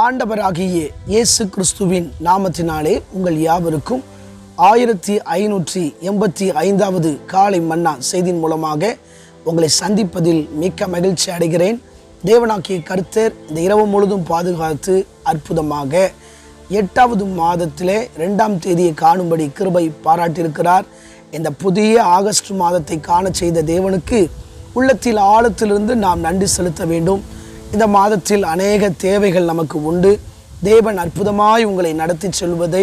ஆண்டவராகிய இயேசு கிறிஸ்துவின் நாமத்தினாலே உங்கள் யாவருக்கும் ஆயிரத்தி ஐநூற்றி எண்பத்தி ஐந்தாவது காலை மன்னா செய்தியின் மூலமாக உங்களை சந்திப்பதில் மிக்க மகிழ்ச்சி அடைகிறேன். தேவனாக்கிய கருத்தர் இந்த இரவு முழுதும் பாதுகாத்து அற்புதமாக எட்டாவது மாதத்திலே ரெண்டாம் தேதியை காணும்படி கிருபை பாராட்டியிருக்கிறார். இந்த புதிய ஆகஸ்ட் மாதத்தை காண செய்த தேவனுக்கு உள்ளத்தில் ஆழத்திலிருந்து நாம் நன்றி செலுத்த வேண்டும். இந்த மாதத்தில் அநேக தேவைகள் நமக்கு உண்டு. தேவன் அற்புதமாய் உங்களை நடத்தி செல்வதை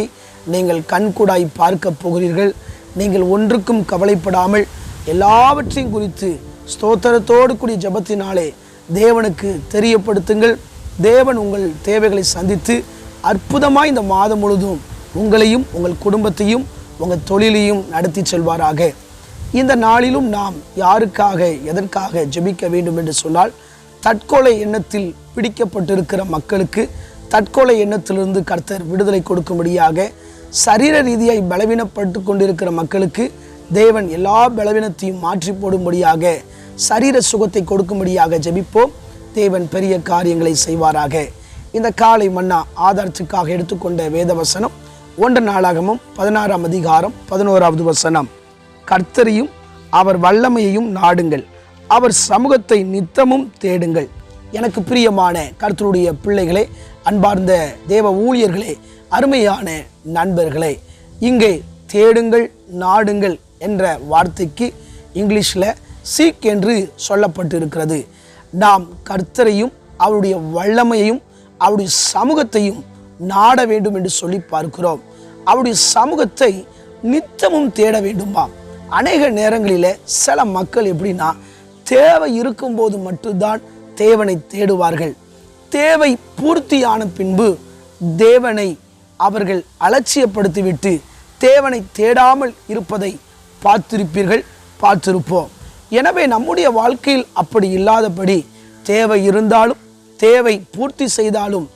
நீங்கள் கண்கூடாய் பார்க்க போகிறீர்கள். நீங்கள் ஒன்றுக்கும் கவலைப்படாமல் எல்லாவற்றையும் குறித்து ஸ்தோத்திரத்தோடு கூடிய ஜெபத்தினாலே தேவனுக்கு தெரியப்படுத்துங்கள். தேவன் உங்கள் தேவைகளை சந்தித்து அற்புதமாய் இந்த மாதம் முழுதும் உங்களையும் உங்கள் குடும்பத்தையும் உங்கள் தொழிலையும் நடத்தி செல்வாராக. இந்த நாளிலும் நாம் யாருக்காக எதற்காக ஜெபிக்க வேண்டும் என்று சொன்னால் தற்கொலை எண்ணத்தில் பிடிக்கப்பட்டிருக்கிற மக்களுக்கு தற்கொலை எண்ணத்திலிருந்து கர்த்தர் விடுதலை கொடுக்கும்படியாக சரீர ரீதியாய் பலவீனப்பட்டு கொண்டிருக்கிற மக்களுக்கு தேவன் எல்லா பலவீனத்தையும் மாற்றி போடும்படியாக சரீர சுகத்தை கொடுக்கும்படியாக ஜெபிப்போம். தேவன் பெரிய காரியங்களை செய்வாராக. இந்த காலை மன்னா ஆதாரத்துக்காக எடுத்துக்கொண்ட வேத வசனம் ஒன்று நாளாகமும் பதினாறாம் அதிகாரம் பதினோராவது வசனம். கர்த்தரையும் அவர் வல்லமையையும் நாடுங்கள். அவர் சமூகத்தை நித்தமும் தேடுங்கள். எனக்கு பிரியமான கர்த்தருடைய பிள்ளைகளே அன்பார்ந்த தேவ ஊழியர்களே அருமையான நண்பர்களே இங்கே தேடுங்கள் நாடுங்கள் என்ற வார்த்தைக்கு இங்கிலீஷில் சீக் என்று சொல்லப்பட்டிருக்கிறது. நாம் கர்த்தரையும் அவருடைய வல்லமையையும் அவருடைய சமூகத்தையும் நாட வேண்டும் என்று சொல்லி பார்க்கிறோம். அவருடைய சமூகத்தை நித்தமும் தேட வேண்டுமா அநேக நேரங்களில் சில மக்கள் எப்படின்னா தேவை இருக்கும்போது மட்டும்தான் தேவனை தேடுவார்கள். தேவை பூர்த்தியான பின்பு தேவனை அவர்கள் அலட்சியப்படுத்திவிட்டு தேவனை தேடாமல் இருப்பதை பார்த்திருப்பீர்கள் பார்த்திருப்போம். எனவே நம்முடைய வாழ்க்கையில் அப்படி இல்லாதபடி தேவை இருந்தாலும் தேவை பூர்த்தி செய்தாலும்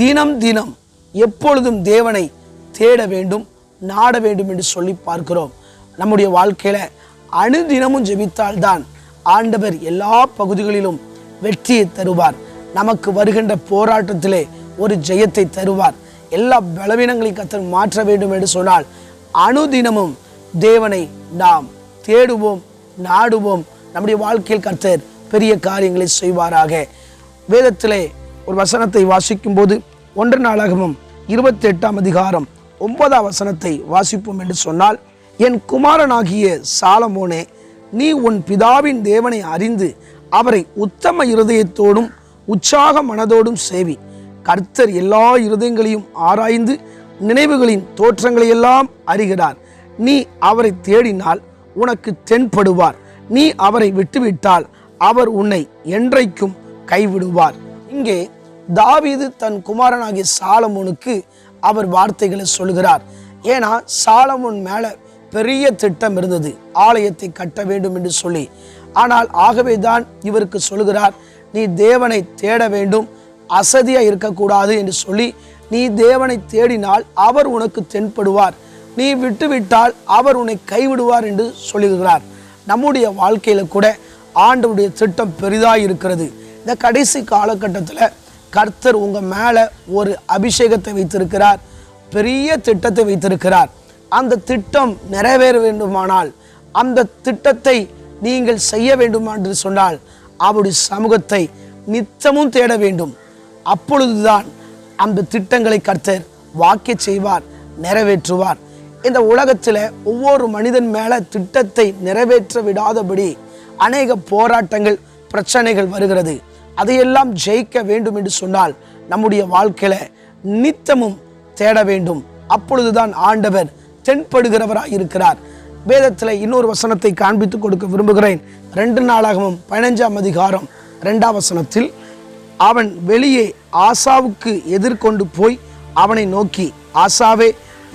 தினம் தினம் எப்பொழுதும் தேவனை தேட வேண்டும் நாட வேண்டும் என்று சொல்லி பார்க்கிறோம். நம்முடைய வாழ்க்கையில் அணுதினமும் ஜெபித்தால்தான் ஆண்டவர் எல்லா பகுதிகளிலும் வெற்றியை தருவார். நமக்கு வருகின்ற போராட்டத்திலே ஒரு ஜெயத்தை தருவார். எல்லா பலவீனங்களையும் கத்தர் மாற்ற வேண்டும் என்று சொன்னால் அணுதினமும் தேவனை நாம் தேடுவோம் நாடுவோம். நம்முடைய வாழ்க்கையில் கர்த்தர் பெரிய காரியங்களை செய்வாராக. வேதத்திலே ஒரு வசனத்தை வாசிக்கும் போது ஒன்று நாளாகவும் இருபத்தி எட்டாம் அதிகாரம் ஒன்பதாம் வசனத்தை வாசிப்போம் என்று சொன்னால் என் குமாரனாகிய சாலமோனே நீ உன் பிதாவின் தேவனை அறிந்து அவரை உத்தம இருதயத்தோடும் உற்சாக மனதோடும் சேவி. கர்த்தர் எல்லா இருதயங்களையும் ஆராய்ந்து நினைவுகளின் தோற்றங்களையெல்லாம் அறிகிறார். நீ அவரை தேடினால் உனக்கு தென்படுவார். நீ அவரை விட்டுவிட்டால் அவர் உன்னை என்றைக்கும் கைவிடுவார். இங்கே தாவீது தன் குமாரனாகிய சாலமோனுக்கு அவர் வார்த்தைகளை சொல்கிறார். ஏன்னா சாலமோன் மேலே பெரிய திட்டம் இருந்தது. ஆலயத்தை கட்ட வேண்டும் என்று சொல்லி. ஆனால் ஆகவே தான் இவருக்கு சொல்கிறார் நீ தேவனை தேட வேண்டும். அசதியாக இருக்கக்கூடாது என்று சொல்லி நீ தேவனை தேடினால் அவர் உனக்கு தென்படுவார். நீ விட்டுவிட்டால் அவர் உன்னை கைவிடுவார் என்று சொல்லுகிறார். நம்முடைய வாழ்க்கையில் கூட ஆண்டவருடைய திட்டம் பெரிதாக இருக்கிறது. இந்த கடைசி காலகட்டத்தில் கர்த்தர் உங்கள் மேலே ஒரு அபிஷேகத்தை வைத்திருக்கிறார் பெரிய திட்டத்தை வைத்திருக்கிறார். அந்த திட்டம் நிறைவேற வேண்டுமானால் அந்த திட்டத்தை நீங்கள் செய்ய வேண்டுமா என்று சொன்னால் அவருடைய சமூகத்தை நித்தமும் தேட வேண்டும். அப்பொழுதுதான் அந்த திட்டங்களை கர்த்தர் வாக்கிய செய்வார் நிறைவேற்றுவார். இந்த உலகத்தில் ஒவ்வொரு மனிதன் மேலே திட்டத்தை நிறைவேற்ற விடாதபடி அநேக போராட்டங்கள் பிரச்சனைகள் வருகிறது. அதையெல்லாம் ஜெயிக்க வேண்டும் என்று சொன்னால் நம்முடைய வாழ்க்கையில் நித்தமும் தேட வேண்டும். அப்பொழுதுதான் ஆண்டவர் தென்படுகிறவராக இருக்கிறார் வேதத்தில் இன்னொரு வசனத்தை காண்பித்து கொடுக்க விரும்புகிறேன். ரெண்டு நாளாகவும் பதினஞ்சாம் அதிகாரம் ரெண்டாம் வசனத்தில் அவன் வெளியே ஆசாவுக்கு எதிர்கொண்டு போய் அவனை நோக்கி ஆசாவே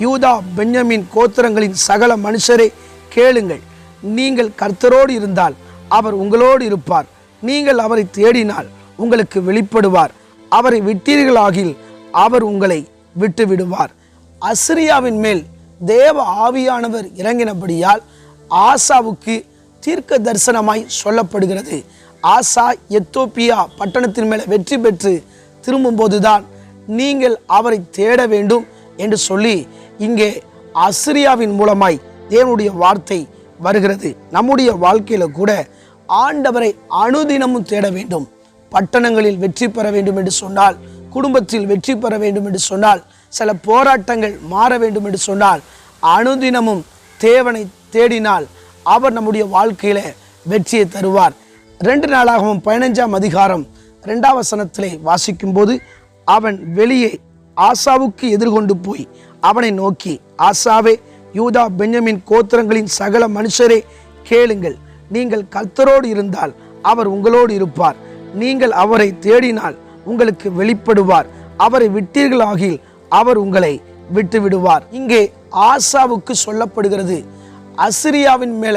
யூதா பெஞ்சமின் கோத்திரங்களின் சகல மனுஷரே கேளுங்கள். நீங்கள் கர்த்தரோடு இருந்தால் அவர் உங்களோடு இருப்பார். நீங்கள் அவரை தேடினால் உங்களுக்கு வெளிப்படுவார். அவரை விட்டீர்களாகில் அவர் உங்களை விட்டு விடுவார் அசிரியாவின் மேல் தேவ ஆவியானவர் இறங்கினபடியால் ஆசாவுக்கு தீர்க்க தரிசனமாய் சொல்லப்படுகிறது. ஆசா எத்தோப்பியா பட்டணத்தின் மேலே வெற்றி பெற்று திரும்பும்போதுதான் நீங்கள் அவரை தேட வேண்டும் என்று சொல்லி இங்கே அசிரியாவின் மூலமாய் தேவனுடைய வார்த்தை வருகிறது. நம்முடைய வாழ்க்கையில் கூட ஆண்டவரை அனுதினமும் தேட வேண்டும். பட்டணங்களில் வெற்றி பெற வேண்டும் என்று சொன்னால் குடும்பத்தில் வெற்றி பெற வேண்டும் என்று சொன்னால் சில போராட்டங்கள் மாற வேண்டும் என்று சொன்னால் அனுதினமும் தேவனை தேடினால் அவர் நம்முடைய வாழ்க்கையில வெற்றியை தருவார். ரெண்டு நாளாகவும் பதினஞ்சாம் அதிகாரம் ரெண்டாம் வசனத்திலே வாசிக்கும்போது அவன் வெளியே ஆசாவுக்கு எதிர்கொண்டு போய் அவனை நோக்கி ஆசாவே யூதா பெஞ்சமின் கோத்திரங்களின் சகல மனுஷரே கேளுங்கள். நீங்கள் கர்த்தரோடு இருந்தால் அவர் உங்களோடு இருப்பார். நீங்கள் அவரை தேடினால் உங்களுக்கு வெளிப்படுவார். அவரை விட்டீர்களாகில் அவர் உங்களை விட்டு விடுவார் இங்கே ஆசாவுக்கு சொல்லப்படுகிறது அசிரியாவின் மேல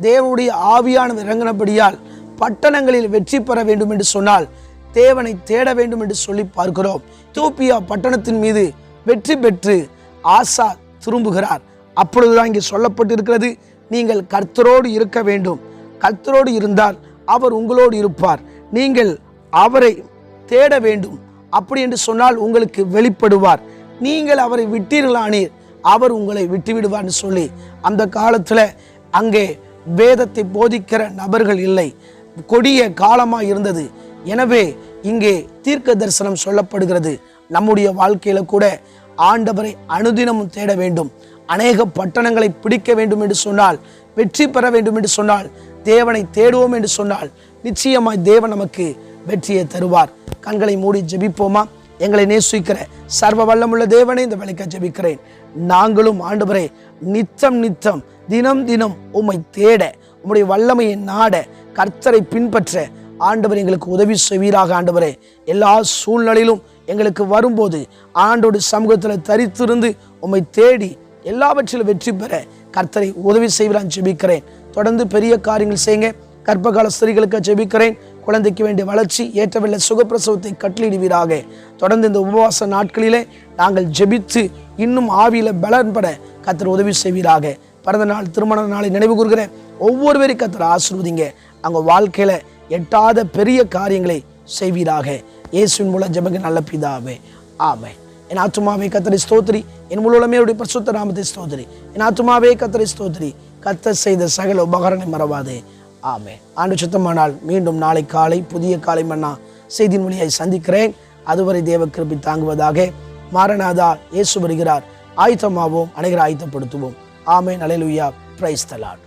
தேவனுடைய ஆவியானது இறங்கினபடியால் பட்டணங்களில் வெற்றி பெற வேண்டும் என்று சொன்னால் தேவனை தேட வேண்டும் என்று சொல்லி பார்க்கிறோம். தூப்பியா பட்டணத்தின் மீது வெற்றி பெற்று ஆசா திரும்புகிறார். அப்பொழுதுதான் இங்கே சொல்லப்பட்டிருக்கிறது நீங்கள் கர்த்தரோடு இருக்க வேண்டும். கர்த்தரோடு இருந்தால் அவர் உங்களோடு இருப்பார். நீங்கள் அவரை தேட வேண்டும். அப்படி என்று சொன்னால் உங்களுக்கு வெளிப்படுவார். நீங்கள் அவரை விட்டீர்களானீர் அவர் உங்களை விட்டு விடுவார்னு சொல்லி அந்த காலத்தில் அங்கே வேதத்தை போதிக்கிற நபர்கள் இல்லை. கொடிய காலமாக இருந்தது. எனவே இங்கே தீர்க்க தரிசனம் சொல்லப்படுகிறது. நம்முடைய வாழ்க்கையில் கூட ஆண்டவரை அனுதினமும் தேட வேண்டும். அநேக பட்டணங்களை பிடிக்க வேண்டும் என்று சொன்னால் வெற்றி பெற வேண்டும் என்று சொன்னால் தேவனை தேடுவோம் என்று சொன்னால் நிச்சயமாய் தேவன் நமக்கு வெற்றியை தருவார். கண்களை மூடி ஜெபிப்போமா? எங்களை நேசிக்கிற சர்வ வல்லமுள்ள தேவனை இந்த வேலைக்க ஜெபிக்கிறேன். நாங்களும் ஆண்டவரே நித்தம் நித்தம் தினம் தினம் உம்மை தேட உம்முடைய வல்லமையை நாட கர்த்தரை பின்பற்ற ஆண்டவர் எங்களுக்கு உதவி செய்வீராக ஆண்டவரே. எல்லா சூழ்நிலையிலும் எங்களுக்கு வரும்போது ஆண்டோடு சமூகத்தில் தரித்திருந்து உம்மை தேடி எல்லாவற்றிலும் வெற்றி பெற கர்த்தரை உதவி செய்வரான் ஜெபிக்கிறேன். தொடர்ந்து பெரிய காரியங்கள் செய்யுங்க. கர்ப்பகால ஸ்திரீகளுக்கு ஜெபிக்கிறேன். குழந்தைக்கு வேண்டிய வளர்ச்சி ஏற்றவில்லை சுகப்பிரசவத்தை கட்டளிடுவீராக தொடர்ந்து இந்த உபவாச நாட்களிலே நாங்கள் ஜெபித்து இன்னும் ஆவியில் பலன்பட கத்தர் உதவி செய்வீராக. பிறந்த நாள் திருமண நாளை நினைவு கூறுகிற ஒவ்வொருவரையும் கத்தர் ஆசிர்வதிங்க. அவங்க வாழ்க்கையில் எட்டாத பெரிய காரியங்களை செய்வீராக. இயேசுவின் மூலம் ஜெபங்க நல்ல பிதாவே. ஆமை என் ஆத்துமாவே கத்தரை ஸ்தோத்திரி. என் முழுமே அவருடைய பரிசுத்த நாமத்தை ஸ்தோத்திரி. என் ஆத்துமாவே கத்தரை ஸ்தோத்திரி. கத்த செய்த சகல உபகரணை மறவாதே. ஆமே ஆண்டு சுத்தமானால் மீண்டும் நாளை காலை புதிய காலை மன்னா செய்தியின் மொழியை சந்திக்கிறேன். அதுவரை தேவ கிருபி தாங்குவதாக மாரநாதா இயேசு வருகிறார். ஆயத்தமாவோம் அனைகரை ஆயத்தப்படுத்துவோம். ஆமே நலைலுயா பிரைஸ் தலாட்